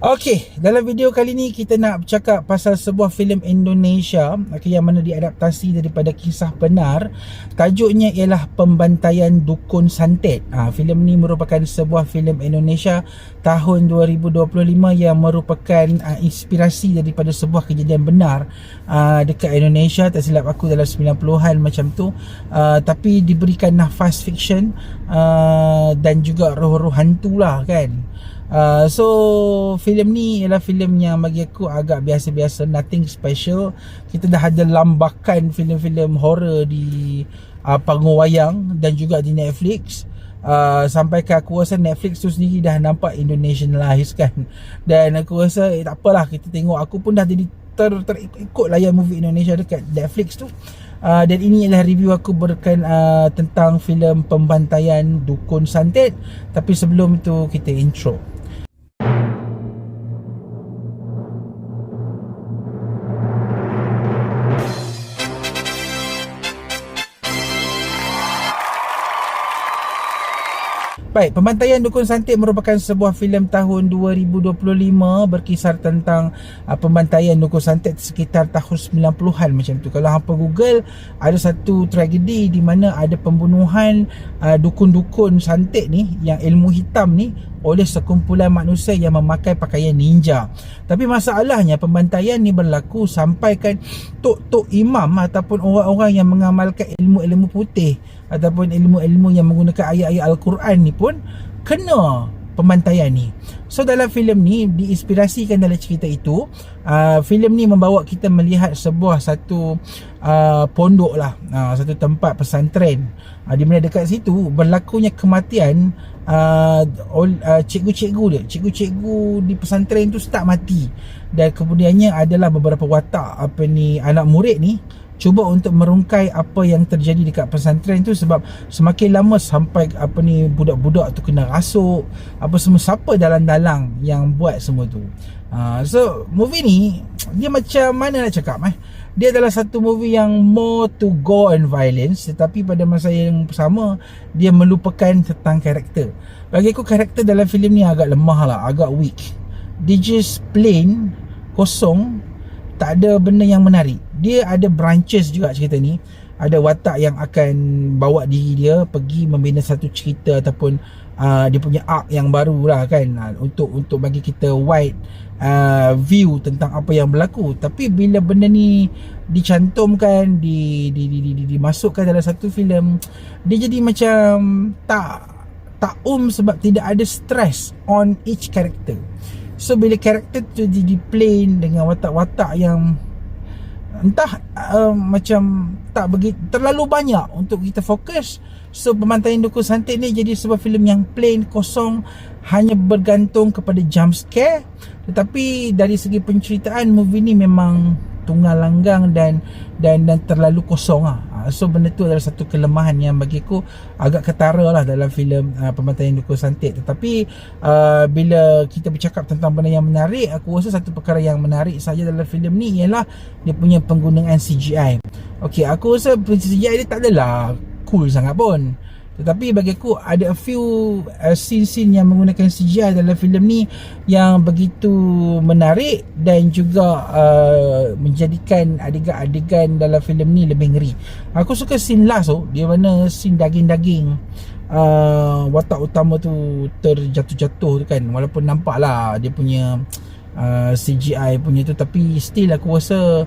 Okey, dalam video kali ni kita nak bercakap pasal sebuah filem Indonesia okay, yang mana diadaptasi daripada kisah benar. Tajuknya ialah Pembantaian Dukun Santet. Ha, filem ni merupakan sebuah filem Indonesia tahun 2025 yang merupakan uh, inspirasi daripada sebuah kejadian benar uh, dekat Indonesia. Tak silap aku dalam 90-an macam tu. Uh, tapi diberikan nafas fiction uh, dan juga roh-roh hantu lah kan. Uh, so filem ni ialah filem yang bagi aku agak biasa-biasa nothing special. Kita dah ada lambakan filem-filem horror di uh, panggung wayang dan juga di Netflix. Uh, sampai ke aku rasa Netflix tu sendiri dah nampak Indonesianized kan. Dan aku rasa eh, tak apalah kita tengok. Aku pun dah jadi ter, terikut layan movie Indonesia dekat Netflix tu. Uh, dan ini adalah review aku berkan uh, tentang filem pembantaian dukun santet. Tapi sebelum itu kita intro Baik, Pembantaian Dukun Santik merupakan sebuah filem tahun 2025 berkisar tentang uh, pembantaian Dukun Santik sekitar tahun 90-an macam tu. Kalau hampa Google, ada satu tragedi di mana ada pembunuhan uh, dukun-dukun santik ni yang ilmu hitam ni oleh sekumpulan manusia yang memakai pakaian ninja. Tapi masalahnya pembantaian ni berlaku sampaikan tok-tok imam ataupun orang-orang yang mengamalkan ilmu-ilmu putih ataupun ilmu-ilmu yang menggunakan ayat-ayat Al-Quran ni pun kena pembantaian ni. So dalam filem ni diinspirasikan dalam cerita itu, uh, filem ni membawa kita melihat sebuah satu uh, pondok lah, uh, satu tempat pesantren. Uh, di mana dekat situ berlakunya kematian uh, uh, cikgu-cikgu dia. Cikgu-cikgu di pesantren tu start mati. Dan kemudiannya adalah beberapa watak apa ni anak murid ni cuba untuk merungkai apa yang terjadi dekat pesantren tu sebab semakin lama sampai apa ni budak-budak tu kena rasuk apa semua siapa dalang-dalang yang buat semua tu. Uh, so movie ni dia macam mana nak cakap eh? Dia adalah satu movie yang more to go and violence tetapi pada masa yang sama dia melupakan tentang karakter. Bagi aku karakter dalam filem ni agak lemah lah agak weak. Dia just plain kosong tak ada benda yang menarik. Dia ada branches juga cerita ni. Ada watak yang akan bawa diri dia pergi membina satu cerita ataupun uh, dia punya arc yang baru lah kan. Uh, untuk untuk bagi kita wide uh, view tentang apa yang berlaku. Tapi bila benda ni dicantumkan di, di, di, di, di dimasukkan dalam satu filem dia jadi macam tak tak um sebab tidak ada stress on each character so bila character tu jadi plain dengan watak-watak yang entah uh, macam tak begitu terlalu banyak untuk kita fokus. So pemantaian dukun santik ni jadi sebuah filem yang plain kosong hanya bergantung kepada jump scare. Tetapi dari segi penceritaan movie ni memang tunggal langgang dan dan dan terlalu kosong ah. So benda tu adalah satu kelemahan yang bagi aku agak ketara lah dalam filem uh, Pembantaian Dukun Santik. Tetapi uh, bila kita bercakap tentang benda yang menarik Aku rasa satu perkara yang menarik saja dalam filem ni ialah Dia punya penggunaan CGI Okay aku rasa CGI dia tak adalah cool sangat pun tetapi bagi aku ada a few uh, scene-scene yang menggunakan CGI dalam filem ni yang begitu menarik dan juga uh, menjadikan adegan-adegan dalam filem ni lebih ngeri. Aku suka scene last tu, dia mana scene daging-daging uh, watak utama tu terjatuh-jatuh tu kan walaupun nampak lah dia punya uh, CGI punya tu tapi still aku rasa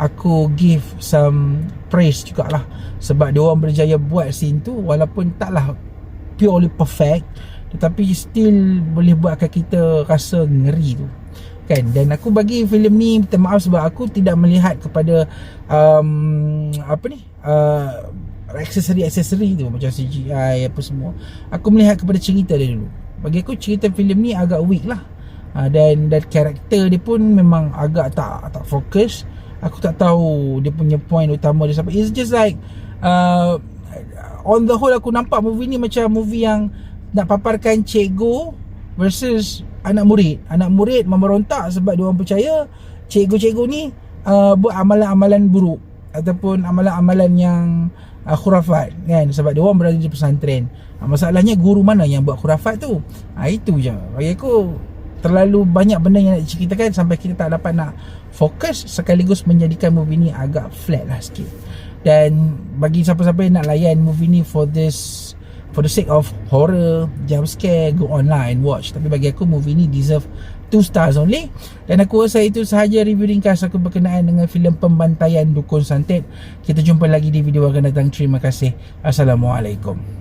aku give some praise jugalah. Sebab dia orang berjaya buat scene tu walaupun taklah purely perfect tetapi still boleh buatkan kita rasa ngeri tu. Kan? Dan aku bagi filem ni minta maaf sebab aku tidak melihat kepada um, apa ni? Uh, aksesori-aksesori tu macam CGI apa semua. Aku melihat kepada cerita dia dulu. Bagi aku cerita filem ni agak weak lah. Uh, dan dan karakter dia pun memang agak tak tak fokus Aku tak tahu dia punya point utama dia sampai. It's just like uh, on the whole aku nampak movie ni macam movie yang nak paparkan cikgu versus anak murid. Anak murid memberontak sebab dia orang percaya cikgu-cikgu ni uh, buat amalan-amalan buruk ataupun amalan-amalan yang uh, khurafat kan sebab dia orang berada di pesantren. Uh, masalahnya guru mana yang buat khurafat tu? Ah uh, itu je. Bagi aku terlalu banyak benda yang nak diceritakan sampai kita tak dapat nak fokus sekaligus menjadikan movie ni agak flat lah sikit. Dan bagi siapa-siapa yang nak layan movie ni for this for the sake of horror jump scare go online watch. Tapi bagi aku movie ni deserve 2 stars only. Dan aku rasa itu sahaja review ringkas aku berkenaan dengan filem pembantaian dukun santet. Kita jumpa lagi di video akan datang. Terima kasih. Assalamualaikum